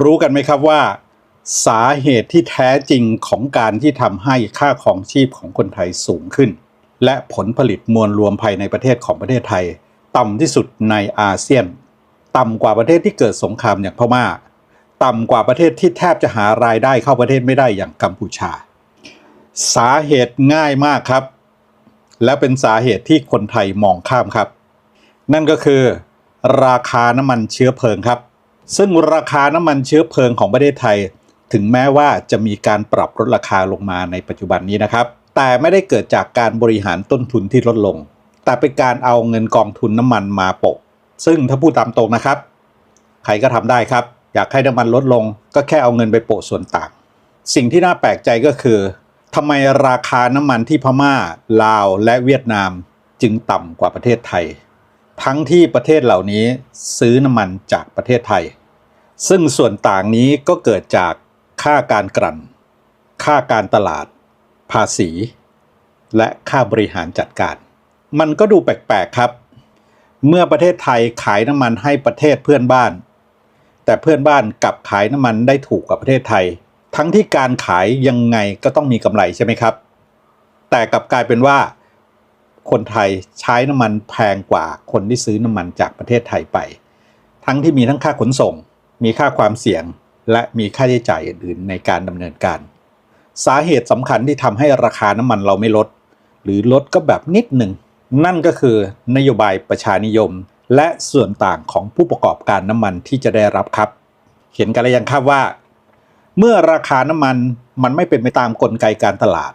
รู้กันไหมครับว่า สาเหตุที่แท้จริงของการที่ทำให้ค่าของชีพของคนไทยสูงขึ้น และผลผลิตมวลรวมภายในประเทศของประเทศไทย ต่ำที่สุดในอาเซียน ต่ำกว่าประเทศที่เกิดสงครามอย่างพม่า ต่ำกว่าประเทศที่แทบจะหารายได้เข้าประเทศไม่ได้อย่างกัมพูชา สาเหตุง่ายมากครับ และเป็นสาเหตุที่คนไทยมองข้ามครับ นั่นก็คือ ราคาน้ำมันเชื้อเพลิงครับ ซึ่งราคาน้ำมันเชื้อเพลิงของประเทศไทย ถึงแม้ว่าจะมีการปรับลดราคาลงมาในปัจจุบันนี้นะครับ แต่ไม่ได้เกิดจากการบริหารต้นทุนที่ลดลง แต่เป็นการเอาเงินกองทุนน้ำมันมาโปะ ซึ่งถ้าพูดตามตรงนะครับ ใครก็ทำได้ครับ อยากให้น้ำมันลดลง ก็แค่เอาเงินไปโปะส่วนต่าง สิ่งที่น่าแปลกใจก็คือทำไมราคาน้ำมันที่พม่า ลาว และเวียดนาม จึงต่ำกว่าประเทศไทย ทั้งที่ประเทศเหล่านี้ซื้อน้ำมันจากประเทศไทย ซึ่งส่วนต่างนี้ก็เกิดจากค่าการกลั่น ค่าการตลาด ภาษี และค่าบริหารจัดการ มันก็ดูแปลกๆครับ เมื่อประเทศไทยขายน้ำมันให้ประเทศเพื่อนบ้าน แต่เพื่อนบ้านกลับขายน้ำมันได้ถูกกว่าประเทศไทย ทั้งที่การขายยังไงก็ต้องมีกำไรใช่ไหมครับ แต่กลับกลายเป็นว่า คนไทยใช้น้ำมันแพงกว่าคนที่ซื้อน้ำมันจากประเทศไทยไป ทั้งที่มีทั้งค่าขนส่ง มีค่าความเสี่ยง และมีค่าใช้จ่ายอื่นๆในการดำเนินการ สาเหตุสำคัญที่ทำให้ราคาน้ำมันเราไม่ลด หรือลดก็แบบนิดหนึ่ง นั่นก็คือนโยบายประชานิยม และส่วนต่างของผู้ประกอบการน้ำมันที่จะได้รับครับ เห็นกันแล้วยังครับว่า เมื่อราคาน้ำมันมันไม่เป็นไปตามกลไกการตลาด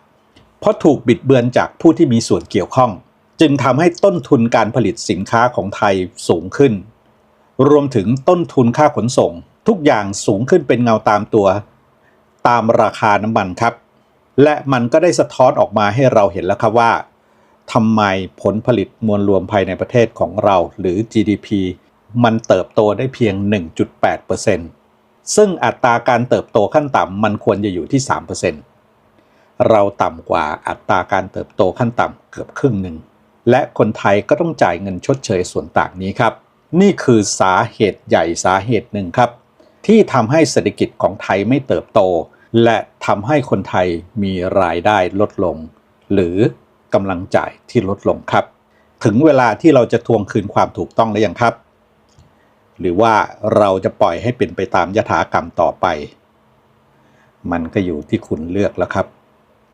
เพราะถูกบิดเบือนจากผู้ที่มีส่วนเกี่ยวข้อง จึงทำให้ต้นทุนการผลิตสินค้าของไทยสูงขึ้น รวมถึงต้นทุนค่าขนส่ง ทุกอย่างสูงขึ้นเป็นเงาตามตัว ตามราคาน้ำมันครับ และมันก็ได้สะท้อนออกมาให้เราเห็นแล้วครับว่าทำไมผลผลิตมวลรวมภายในประเทศของเราหรือ GDP มันเติบโตได้เพียง 1.8%ซึ่งอัตราการเติบโตขั้นต่ำมันควรจะอยู่ที่ 3%เราต่ำกว่าอัตราการเติบโตขั้นต่ำเกือบครึ่งหนึ่ง และคนไทยก็ต้องจ่ายเงินชดเชยส่วนต่างนี้ครับ นี่คือสาเหตุใหญ่สาเหตุหนึ่งครับ ที่ทำให้เศรษฐกิจของไทยไม่เติบโต และทำให้คนไทยมีรายได้ลดลง หรือกำลังจ่ายที่ลดลงครับ ถึงเวลาที่เราจะทวงคืนความถูกต้องแล้วยังครับ หรือว่าเราจะปล่อยให้เป็นไปตามยถากรรมต่อไป มันก็อยู่ที่คุณเลือกแล้วครับ